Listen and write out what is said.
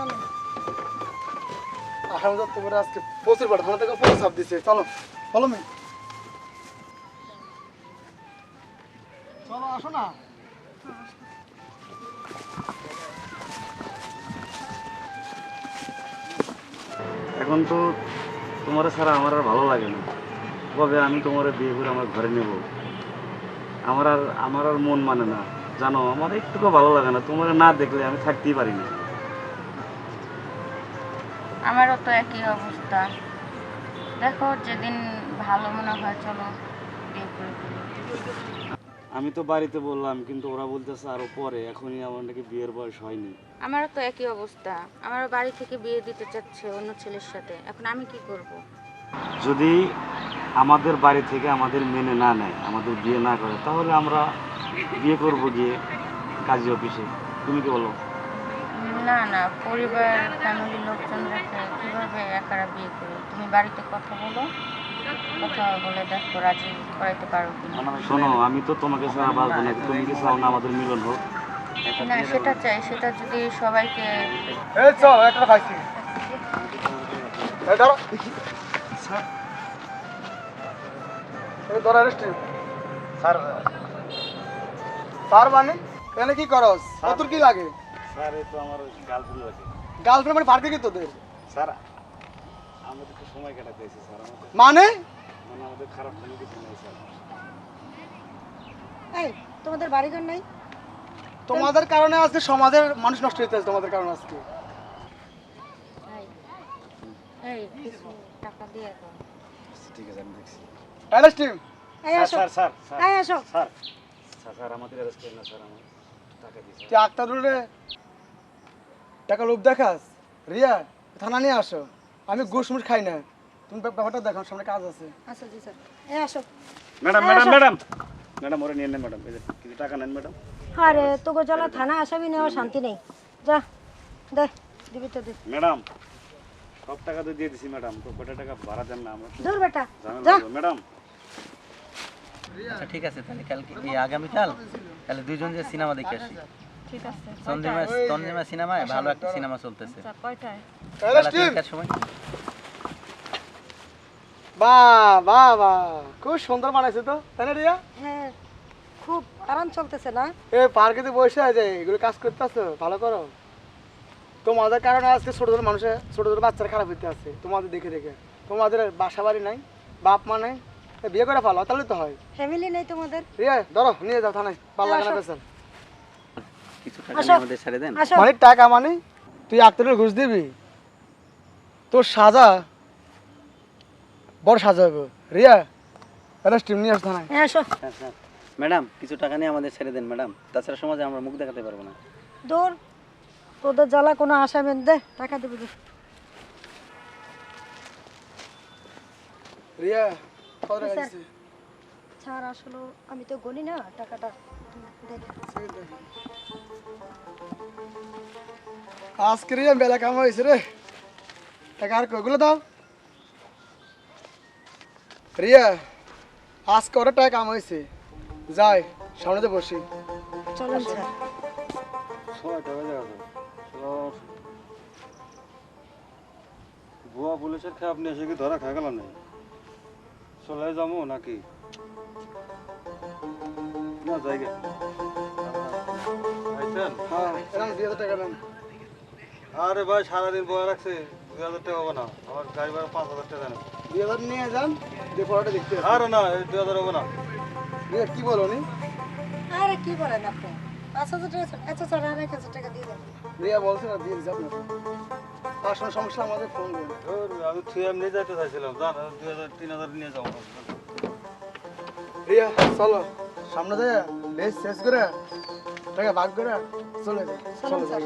না না। আসাম যাত্রা করে আজকে প্রচুর বার থানা থেকে প্রচুর চাপ দিচ্ছে চলো। চলো মেয়ে চলো আসো না। এখন তো তোমার ছাড়া আমার আর ভালো লাগে না। কবে আমি তোমার বিয়ে করে আমার ঘরে নেব। আমার আর আমার আর মন মানে না। জানো আমার একটুকু ভালো লাগে না। তোমার না দেখলে আমি থাকতেই পারি না। আমারও তো একই অবস্থা। দেখো যেদিন ভালো মনে হয় চলো বিয়ে করে আমি তো বাড়িতে বললাম কিন্তু ওরা বলতেছে আরও পরে এখনই আমার নাকি বিয়ের বয়স হয়নি। আমারও তো একই অবস্থা। আমারও বাড়ি থেকে বিয়ে দিতে চাচ্ছে অন্য ছেলের সাথে। এখন আমি কি করব। যদি আমাদের বাড়ি থেকে আমাদের মেনে না নেয় আমাদের বিয়ে না করে তাহলে আমরা বিয়ে করব গিয়ে কাজী অফিসে। তুমি কি বলো? না না পরিবার ফ্যামিলির লোকজন রেখে কীভাবে একারা বিয়ে করি? তুমি বাড়িতে কথা বলো কথা বলে দেখো রাজি করাইতে পারো কিনা শোনো আমি তো তোমাকে ছাড়া বাঁচবো না তুমি কি চাও না আমাদের মিলন হোক? না সেটা চাই সেটা যদি সবাইকে এই চল একটা খাইছি। এই ধরো। এই ধরো রেস্ট স্যার। তার মানে? এখানে কি করস? কতর কি লাগে? স্যার এই তো আমার গার্লফ্রেন্ড লাগে গার্লফ্রেন্ড মানে পার্কে কি তোদের? স্যার আমাদের তো সময় কাটাতে এসেছে স্যার। আমাদের মানে? মানে আমাদের খারাপ কোনো কিছু নেই স্যার। এই তোমাদের বাড়িঘর নাই? তোমাদের কারণে আজকে সমাজের মানুষ নষ্ট হইতে আছে তোমাদের কারণে আজকে। এই, কিছু টাকা দিয়ে দাও। ঠিক আছে আমি দেখছি। এলএস টিম এই আসো। Sir sir sir. এই আসো। স্যার স্যার আমাদের অ্যারেস্ট করেন না স্যার আমার টাকা দিই তুই আক্তারুলে টাকা লোভ দেখাস। রিয়া থানা নিয়ে আসো। আমি ঘুষ মুষ খাই না। তুমি ব্যাপারটা দেখো সামনে কাজ আছে। আচ্ছা জি স্যার। এই আসো। Madam madam madam. ম্যাডাম ওরা নিয়ে নেন ম্যাডাম। এই যে কিছু টাকা নেন ম্যাডাম। আরে তোকে জ্বালা থানা আসামি নেওয়া শান্তি নেই। যা দে দিবি তো দে। ম্যাডাম সব টাকা তো দিয়ে দিছি ম্যাডাম। তো টাকা ভাড়া দেন না আমরা দূর বেটা যা। ম্যাডাম। আচ্ছা ঠিক আছে তাহলে কালকে এই আগামীকাল? তাহলে দুইজন যে সিনেমা দেখে আসি। ঠিক আছে তঞ্জিমা তঞ্জিমা সিনেমায় ভালো একটা সিনেমা চলতেছে। কয়টায়? এলএস বেলা টিম তিনটার সময়। বাহ বাহ বাহ খুব সুন্দর বানাইছে তো তাই না রিয়া? হ্যাঁ খুব আরাম চলতেছে না? এ পার্কে তো বসে আছে এগুলো কাজ করতে আসো ভালো করো। তোমাদের কারণে আজকে ছোট ছোট মানুষের ছোট ছোট বাচ্চারা খারাপ হইতে আছে তোমাদের দেখে দেখে। তোমাদের বাসা বাড়ি নাই বাপ মা নাই বিয়ে করে ফেলো তাহলে তো হয়। ফ্যামিলি নেই তোমাদের? রিয়া ধরো নিয়ে যাও থানায় ভালো লাগে না বেচার কিছু টাকা আসো। নিয়ে আমাদের ছেড়ে দেন। মানে টাকা মানে তুই আক্তারের ঘুষ দিবি? তোর সাজা বড় সাজা হবে। রিয়া এটা স্টিম নিয়ে আস থানায় এই আসো। হ্যাঁ স্যার ম্যাডাম কিছু টাকা নিয়ে আমাদের ছেড়ে দেন ম্যাডাম। তাছাড়া সমাজে আমরা মুখ দেখাতে পারব না। দূর তোদের জ্বালা কোনো আসামি দে টাকা দিবি রিয়া স্যার। আসলে আমি তো গনি না টাকাটা আজকে রিয়া বেলা কাম হয়েছে রে। টাকা আর কগুলো দাও? রিয়া আজকে ওরা টাকা কাম হয়েছে। যাই সামনে তো বসি। চলেন স্যার ভুয়া পুলিশের খেয়ে আপনি এসে কি ধরা খাই গেলাম না চলে যাব নাকি? জায়গা আইছেন? হ্যাঁ এরকম দুই হাজার টাকা দেন। আরে ভাই সারাদিন বয়ে রাখছে। দুই হাজার টাকা হবে না। আমার গাড়ি ভাড়া পাঁচ হাজার টাকা নেন দুই হাজার নিয়ে যান দিয়ে পড়াটা দেখতে আরে না দুই হাজার হবে না। কি বলো নি আরে কি বলেন আপনি? পাঁচ হাজার টাকা স্যার। আচ্ছা স্যার আর এক হাজার টাকা দিয়ে দেন। রিয়া বলছে না দিয়ে দিচ্ছে আপনার সমস্যা আমাদের ফোন ধুর, আমি তুই এমনি যাইতে চাইছিলাম। জান দুই হাজার তিন হাজার নিয়ে যাব রিয়া চলো। সামনে যায় বেশ শেষ করে টাকা ভাগ করে চলে যায় চলে যাই